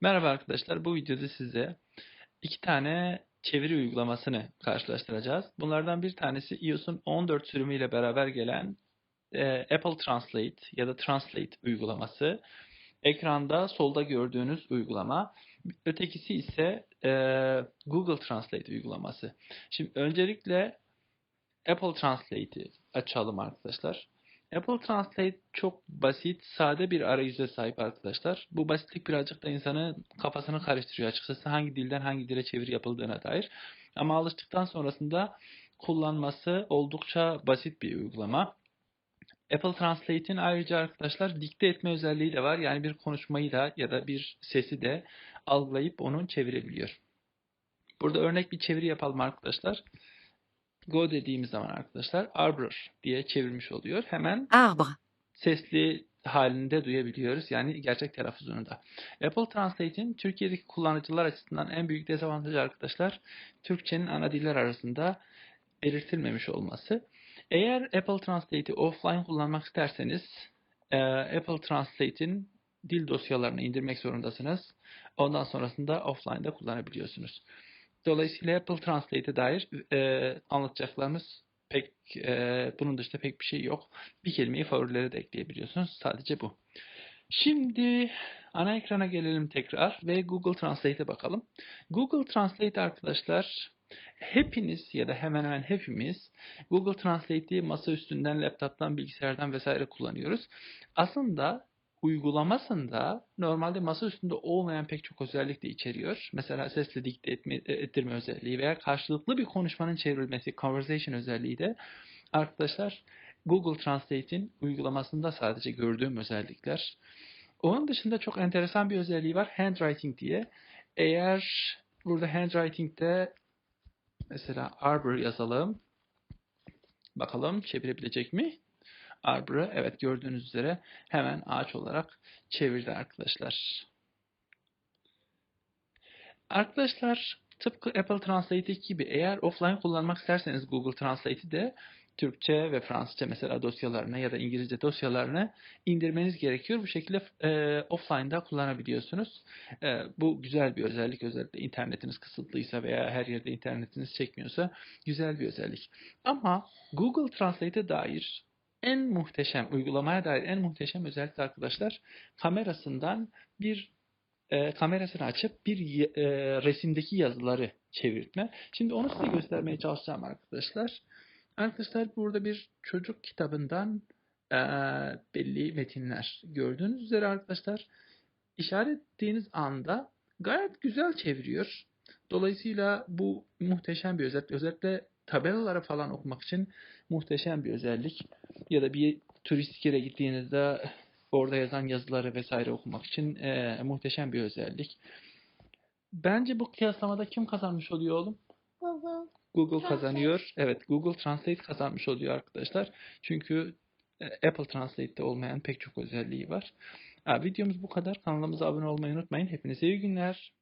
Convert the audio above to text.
Merhaba arkadaşlar, bu videoda size iki tane çeviri uygulamasını karşılaştıracağız. Bunlardan bir tanesi iOS'un 14 sürümüyle beraber gelen e, Apple Translate ya da Translate uygulaması. Ekranda solda gördüğünüz uygulama. Ötekisi ise e, Google Translate uygulaması. Şimdi öncelikle Apple Translate'i açalım arkadaşlar. Apple Translate çok basit, sade bir arayüze sahip arkadaşlar. Bu basitlik birazcık da insanın kafasını karıştırıyor açıkçası hangi dilden hangi dile çeviri yapıldığına dair. Ama alıştıktan sonrasında kullanması oldukça basit bir uygulama. Apple Translate'in ayrıca arkadaşlar dikte etme özelliği de var. Yani bir konuşmayı da ya da bir sesi de algılayıp onu çevirebiliyor. Burada örnek bir çeviri yapalım arkadaşlar. Go dediğimiz zaman arkadaşlar arbor diye çevirmiş oluyor. Hemen arbre, sesli halinde duyabiliyoruz. Yani gerçek telaffuzunu da. Apple Translate'in Türkiye'deki kullanıcılar açısından en büyük dezavantajı arkadaşlar Türkçenin ana diller arasında belirtilmemiş olması. Eğer Apple Translate'i offline kullanmak isterseniz e, Apple Translate'in dil dosyalarını indirmek zorundasınız. Ondan sonrasında offline'da kullanabiliyorsunuz. Dolayısıyla Apple Translate'e dair e, anlatacaklarımız pek e, bunun dışında pek bir şey yok. Bir kelimeyi favorilere de ekleyebiliyorsunuz. Sadece bu. Şimdi ana ekrana gelelim tekrar ve Google Translate'e bakalım. Google Translate arkadaşlar hepiniz ya da hemen hemen hepimiz Google Translate'i masa üstünden, laptop'tan, bilgisayardan vesaire kullanıyoruz. Aslında uygulamasında normalde masa üstünde olmayan pek çok özellik de içeriyor. Mesela sesle dikte etme, ettirme özelliği veya karşılıklı bir konuşmanın çevrilmesi, conversation özelliği de arkadaşlar Google Translate'in uygulamasında sadece gördüğüm özellikler. Onun dışında çok enteresan bir özelliği var. Handwriting diye. Eğer burada handwriting'de mesela Arbor yazalım. Bakalım çevirebilecek mi? Arbor'ı evet gördüğünüz üzere hemen ağaç olarak çevirdi arkadaşlar. Arkadaşlar tıpkı Apple Translate gibi eğer offline kullanmak isterseniz Google Translate'i de Türkçe ve Fransızca mesela dosyalarını ya da İngilizce dosyalarını indirmeniz gerekiyor. Bu şekilde e, offline'da kullanabiliyorsunuz. E, bu güzel bir özellik. Özellikle internetiniz kısıtlıysa veya her yerde internetiniz çekmiyorsa güzel bir özellik. Ama Google Translate'e dair en muhteşem, uygulamaya dair en muhteşem özellik arkadaşlar kamerasından bir e, kamerasını açıp bir e, resimdeki yazıları çevirtme. Şimdi onu size göstermeye çalışacağım arkadaşlar. Arkadaşlar burada bir çocuk kitabından e, belli metinler. Gördüğünüz üzere arkadaşlar işaret ettiğiniz anda gayet güzel çeviriyor. Dolayısıyla bu muhteşem bir özellik. Özellikle tabelaları falan okumak için muhteşem bir özellik. Ya da bir turistik yere gittiğinizde orada yazan yazıları vesaire okumak için e, muhteşem bir özellik. Bence bu kıyaslamada kim kazanmış oluyor oğlum? Google. Google Translate. kazanıyor. Evet Google Translate kazanmış oluyor arkadaşlar. Çünkü e, Apple Translate'te olmayan pek çok özelliği var. Ha, videomuz bu kadar. Kanalımıza abone olmayı unutmayın. Hepinize iyi günler.